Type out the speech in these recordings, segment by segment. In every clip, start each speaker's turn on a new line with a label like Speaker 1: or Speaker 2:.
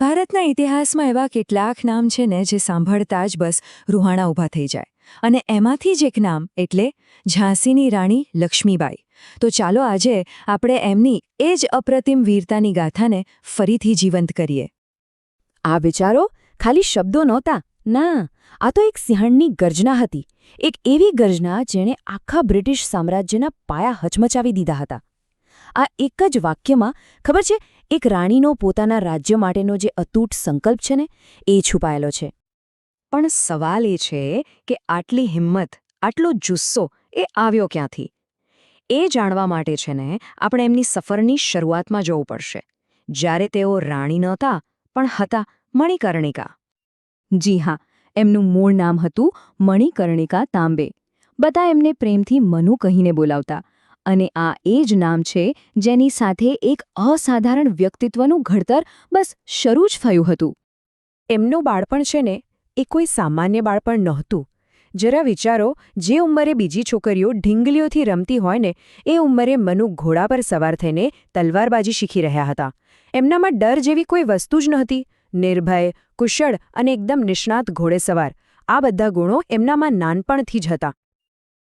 Speaker 1: ભારતના ઇતિહાસમાં એવા કેટલાક નામ છે ને જે સાંભળતા જ બસ રૂહાણા ઊભા થઈ જાય. અને એમાંથી જ એક નામ એટલે ઝાંસીની રાણી લક્ષ્મીબાઈ. તો ચાલો આજે આપણે એમની એ જ અપ્રતિમ વીરતાની ગાથાને ફરીથી જીવંત કરીએ.
Speaker 2: આ વિચારો ખાલી શબ્દો નહોતા. ના, આ તો એક સિંહણની ગર્જના હતી. એક એવી ગર્જના જેણે આખા બ્રિટિશ સામ્રાજ્યના પાયા હચમચાવી દીધા હતા. આ એક જ વાક્યમાં ખબર છે? એક રાણીનો પોતાના રાજ્ય માટેનો જે અતૂટ સંકલ્પ છે ને, એ છુપાયેલો છે.
Speaker 1: પણ સવાલ એ છે કે આટલી હિંમત, આટલો જુસ્સો એ આવ્યો ક્યાંથી? એ જાણવા માટે છે ને, આપણે એમની સફરની શરૂઆતમાં જવું પડશે. જ્યારે તેઓ રાણી નહોતા, પણ હતા મણિકર્ણિકા.
Speaker 2: જી હા, એમનું મૂળ નામ હતું મણિકર્ણિકા તાંબે. બધા એમને પ્રેમથી મનુ કહીને બોલાવતા. અને આ એ જ નામ છે જેની સાથે એક અસાધારણ વ્યક્તિત્વનું ઘડતર બસ શરૂ જ થયું હતું. એમનું બાળપણ છે ને, એ કોઈ સામાન્ય બાળપણ નહોતું. જરા વિચારો, જે ઉંમરે બીજી છોકરીઓ ઢીંગલીઓથી રમતી હોય ને, એ ઉંમરે મનુ ઘોડા પર સવાર થઈને તલવારબાજી શીખી રહ્યા હતા. એમનામાં ડર જેવી કોઈ વસ્તુ જ નહોતી. નિર્ભય, કુશળ અને એકદમ નિષ્ણાત ઘોડેસવાર આ બધા ગુણો એમનામાં નાનપણથી જ હતા.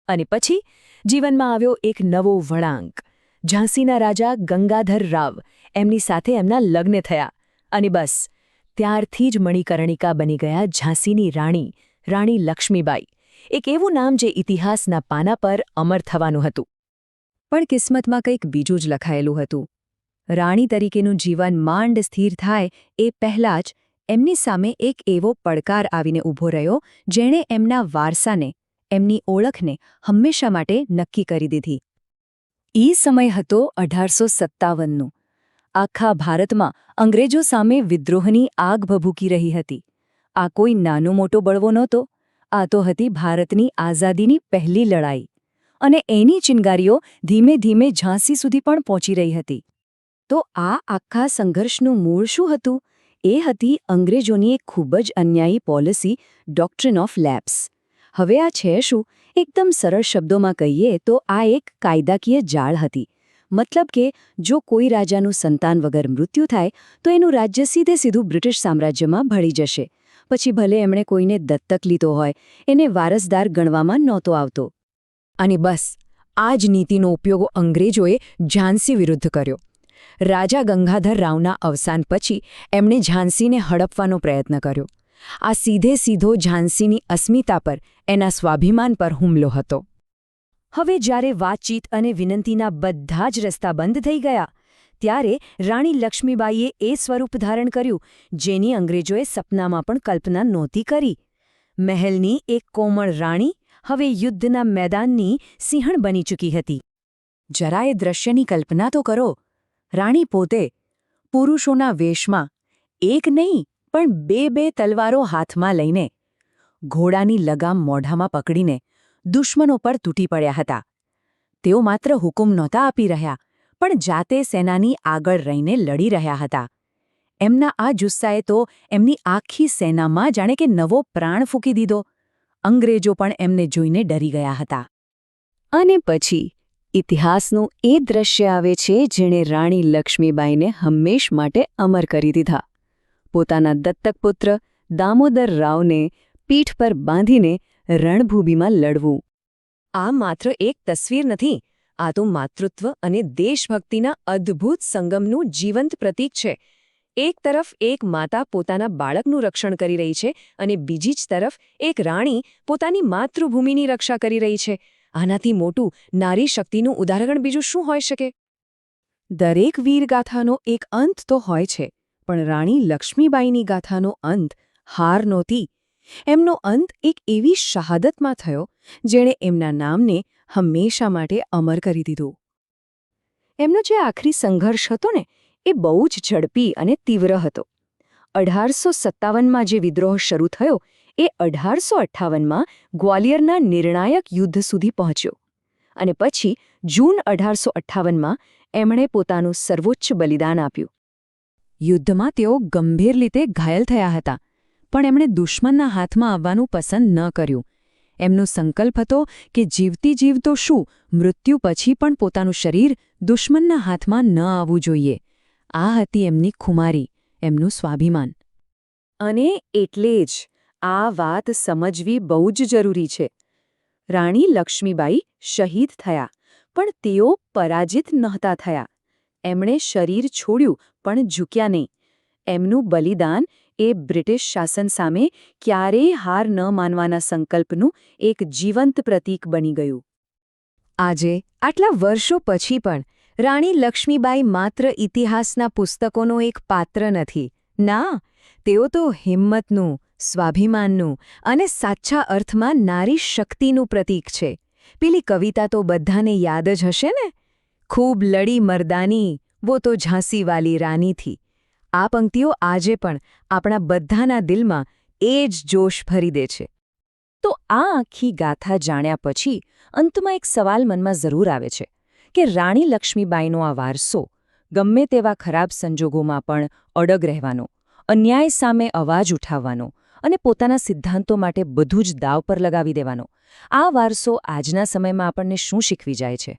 Speaker 2: અને પછી જીવનમાં આવ્યો એક નવો વળાંક. ઝાંસીના રાજા ગંગાધર રાવ એમની સાથે એમના લગ્ન થયા અને બસ, ત્યારથી જ મણિકર્ણિકા બની ગયા ઝાંસીની રાણી રાણી લક્ષ્મીબાઈ. એક એવું નામ જે ઇતિહાસના પાના પર અમર થવાનું હતું.
Speaker 1: પણ કિસ્મતમાં કંઈક બીજું જ લખાયેલું હતું. રાણી તરીકેનું જીવન માંડ સ્થિર થાય એ પહેલાં જ એમની સામે એક એવો પડકાર આવીને ઊભો રહ્યો, જેણે એમના વારસાને એમની ઓળખને હંમેશા માટે નક્કી કરી દીધી. એ સમય હતો અઢારસો સત્તાવનનું. આખા ભારતમાં અંગ્રેજો સામે વિદ્રોહની આગ ભભૂકી રહી હતી. આ કોઈ નાનો મોટો બળવો નહોતો, આ તો હતી ભારતની આઝાદીની પહેલી લડાઈ. અને એની ચિનગારીઓ ધીમે ધીમે ઝાંસી સુધી પણ પહોંચી રહી હતી. તો આ આખા સંઘર્ષનું મૂળ શું હતું? એ હતી અંગ્રેજોની એક ખૂબ જ અન્યાયી પોલિસી ડોક્ટ્રિન ઓફ લેબ્સ હવે આ છે શું? એકદમ સરળ શબ્દોમાં કહીએ તો આ એક કાયદાકીય જાળ હતી. મતલબ કે, જો કોઈ રાજાનું સંતાન વગર મૃત્યુ થાય, તો એનું રાજ્ય સીધે સીધું બ્રિટિશ સામ્રાજ્યમાં ભળી જશે. પછી ભલે એમણે કોઈને દત્તક લીધો હોય, એને વારસદાર ગણવામાં નહોતો આવતો. અને બસ, આ જ નીતિનો ઉપયોગ અંગ્રેજોએ ઝાંસી વિરુદ્ધ કર્યો. રાજા ગંગાધર રાવના અવસાન પછી એમણે ઝાંસીને હડપવાનો પ્રયત્ન કર્યો. આ સીધે સીધો ઝાંસીની અસ્મિતા પર એના સ્વાભિમાન પર હુમલો હતો. હવે જ્યારે વાતચીત અને વિનંતીના બધા જ રસ્તા બંધ થઈ ગયા, ત્યારે રાણી લક્ષ્મીબાઈએ એ સ્વરૂપ ધારણ કર્યું, જેની અંગ્રેજોએ સપનામાં પણ કલ્પના નહોતી કરી. મહેલની એક કોમળ રાણી હવે યુદ્ધના મેદાનની સિંહણ બની ચૂકી હતી. જરા એ દ્રશ્યની કલ્પના તો કરો, રાણી પોતે પુરુષોના વેશમાં એક નહીં પણ બે બે તલવારો હાથમાં લઈને ઘોડાની લગામ મોઢામાં પકડીને દુશ્મનો પર તૂટી પડ્યા હતા. તેઓ માત્ર હુકુમ નહોતા આપી રહ્યા, પણ જાતે સેનાની આગળ રહીને લડી રહ્યા હતા. એમના આ જુસ્સાએ તો એમની આખી સેનામાં જાણે કે નવો પ્રાણ ફૂંકી દીધો. અંગ્રેજો પણ એમને જોઈને ડરી ગયા હતા. અને પછી ઇતિહાસનું એ દ્રશ્ય આવે છે જેણે રાણી લક્ષ્મીબાઈને હંમેશ માટે અમર કરી દીધા. પોતાના દત્તક પુત્ર દામોદર રાવને પીઠ પર બાંધીને રણભૂમિમાં લડવું. આ માત્ર એક તસવીર નથી, આ તો માતૃત્વ અને દેશભક્તિના અદ્ભુત સંગમનું જીવંત પ્રતીક છે. એક તરફ એક માતા પોતાના બાળકનું રક્ષણ કરી રહી છે અને બીજી જ તરફ એક રાણી પોતાની માતૃભૂમિની રક્ષા કરી રહી છે. આનાથી મોટું નારી શક્તિનું ઉદાહરણ બીજું શું હોઈ શકે? દરેક વીરગાથાનો એક અંત તો હોય છે. પણ રાણી લક્ષ્મીબાઈની ગાથાનો અંત હાર નહોતી. એમનો અંત એક એવી શહાદતમાં થયો, જેણે એમના નામને હંમેશા માટે અમર કરી દીધું. એમનો જે આખરી સંઘર્ષ હતો ને, એ બહુ જ ઝડપી અને તીવ્ર હતો. અઢારસો સત્તાવનમાં જે વિદ્રોહ શરૂ થયો, એ અઢારસો અઠ્ઠાવનમાં ગ્વાલિયરના નિર્ણાયક યુદ્ધ સુધી પહોંચ્યો. અને પછી જૂન અઢારસો અઠ્ઠાવનમાં એમણે પોતાનું સર્વોચ્ચ બલિદાન આપ્યું. યુદ્ધમાં તેઓ ગંભીર રીતે ઘાયલ થયા હતા, પણ એમણે દુશ્મનના હાથમાં આવવાનું પસંદ ન કર્યું. એમનો સંકલ્પ હતો કે જીવતી જીવતો શું, મૃત્યુ પછી પણ પોતાનું શરીર દુશ્મનના હાથમાં ન આવવું જોઈએ. આ હતી એમની ખુમારી, એમનું સ્વાભિમાન. અને એટલે જ આ વાત સમજવી બહુ જ જરૂરી છે. રાણી લક્ષ્મીબાઈ શહીદ થયા, પણ તેઓ પરાજિત નહોતા થયા. એમણે શરીર છોડ્યું પણ ઝૂક્યા નહીં. એમનું બલિદાન એ બ્રિટિશ શાસન સામે ક્યારેય હાર ન માનવાના સંકલ્પનું એક જીવંત પ્રતીક બની ગયું.
Speaker 2: આજે, આટલા વર્ષો પછી પણ, રાણી લક્ષ્મીબાઈ માત્ર ઇતિહાસના પુસ્તકોનો એક પાત્ર નથી. ના, તેઓ તો હિંમતનું, સ્વાભિમાનનું અને સાચા અર્થમાં નારી શક્તિનું પ્રતીક છે. પેલી કવિતા તો બધાને યાદ જ હશે ને? ખૂબ લડી મરદાની વો તો ઝાંસીવાલી રાનીથી આ પંક્તિઓ આજે પણ આપણા બધાના દિલમાં એ જ જોશ ભરી દે છે
Speaker 1: તો આ આખી ગાથા જાણ્યા પછી અંતમાં એક સવાલ મનમાં જરૂર આવે છે કે રાણી લક્ષ્મીબાઈનો આ વારસો ગમે તેવા ખરાબ સંજોગોમાં પણ અડગ રહેવાનો અન્યાય સામે અવાજ ઉઠાવવાનો અને પોતાના સિદ્ધાંતો માટે બધું જ દાવ પર લગાવી દેવાનો આ વારસો આજના સમયમાં આપણને શું શીખવી જાય છે